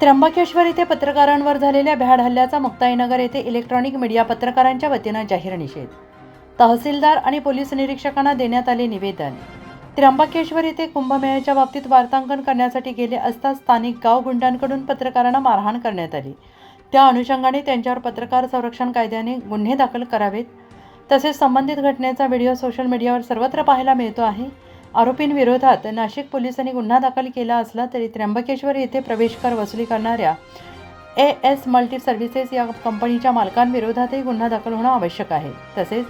त्र्यंबकेश्वर येथे पत्रकारांवर झालेल्या भ्याड हल्ल्याचा मुक्ताईनगर येथे इलेक्ट्रॉनिक मीडिया पत्रकारांच्या वतीनं जाहीर निषेध. तहसीलदार आणि पोलीस निरीक्षकांना देण्यात आले निवेदन. त्र्यंबकेश्वर येथे कुंभमेळ्याच्या बाबतीत वार्तांकन करण्यासाठी गेले असता स्थानिक गाव गुंडांकडून पत्रकारांना मारहाण करण्यात आली. त्या अनुषंगाने त्यांच्यावर पत्रकार संरक्षण कायद्याने गुन्हे दाखल करावेत. तसेच संबंधित घटनेचा व्हिडिओ सोशल मीडियावर सर्वत्र पाहायला मिळतो आहे. आरोपींविरोधात नाशिक पोलिसांनी गुन्हा दाखल केला असला तरी त्र्यंबकेश्वर येथे प्रवेश कर वसुली करणाऱ्या ए एस मल्टी सर्व्हिसेस या कंपनीच्या मालकांविरोधातही गुन्हा दाखल होणं आवश्यक आहे. तसेच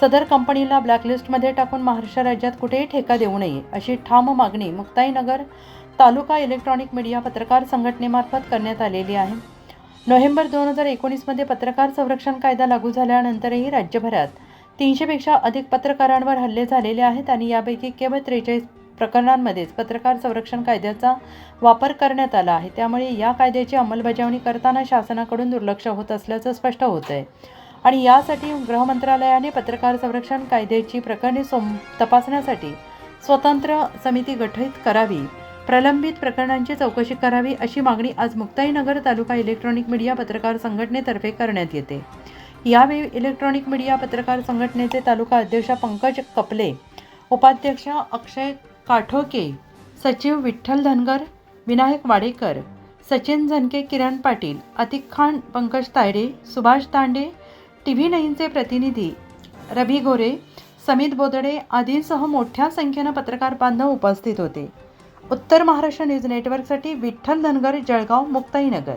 सदर कंपनीला ब्लॅकलिस्टमध्ये टाकून महाराष्ट्र राज्यात कुठेही ठेका देऊ नये अशी ठाम मागणी मुक्ताईनगर तालुका इलेक्ट्रॉनिक मीडिया पत्रकार संघटनेमार्फत करण्यात आलेली आहे. नोव्हेंबर दोन हजार एकोणीसमध्ये पत्रकार संरक्षण कायदा लागू झाल्यानंतरही राज्यभरात तीनशेपेक्षा अधिक पत्रकारांवर हल्ले झालेले आहेत आणि यापैकी केवळ त्रेचाळीस प्रकरणांमध्येच पत्रकार संरक्षण कायद्याचा वापर करण्यात आला आहे. त्यामुळे या कायद्याची अंमलबजावणी करताना शासनाकडून दुर्लक्ष होत असल्याचं स्पष्ट होत आहे आणि यासाठी गृहमंत्रालयाने पत्रकार संरक्षण कायद्याची प्रकरणे सोम तपासण्यासाठी स्वतंत्र समिती गठीत करावी प्रलंबित प्रकरणांची चौकशी करावी अशी मागणी आज मुक्ताईनगर तालुका इलेक्ट्रॉनिक मीडिया पत्रकार संघटनेतर्फे करण्यात येते. यावेळी इलेक्ट्रॉनिक मीडिया पत्रकार संघटनेचे तालुका अध्यक्ष पंकज कपले उपाध्यक्ष अक्षय काठोके सचिव विठ्ठल धनगर विनायक वाडेकर सचिन झनके किरण पाटील अतिक खान पंकज तायडे सुभाष दांडे टी व्ही नाईनचे प्रतिनिधी रवी गोरे समित बोदडे आदींसह मोठ्या संख्येनं पत्रकार बांधव उपस्थित होते. उत्तर महाराष्ट्र न्यूज नेटवर्कसाठी विठ्ठल धनगर जळगाव मुक्ताईनगर.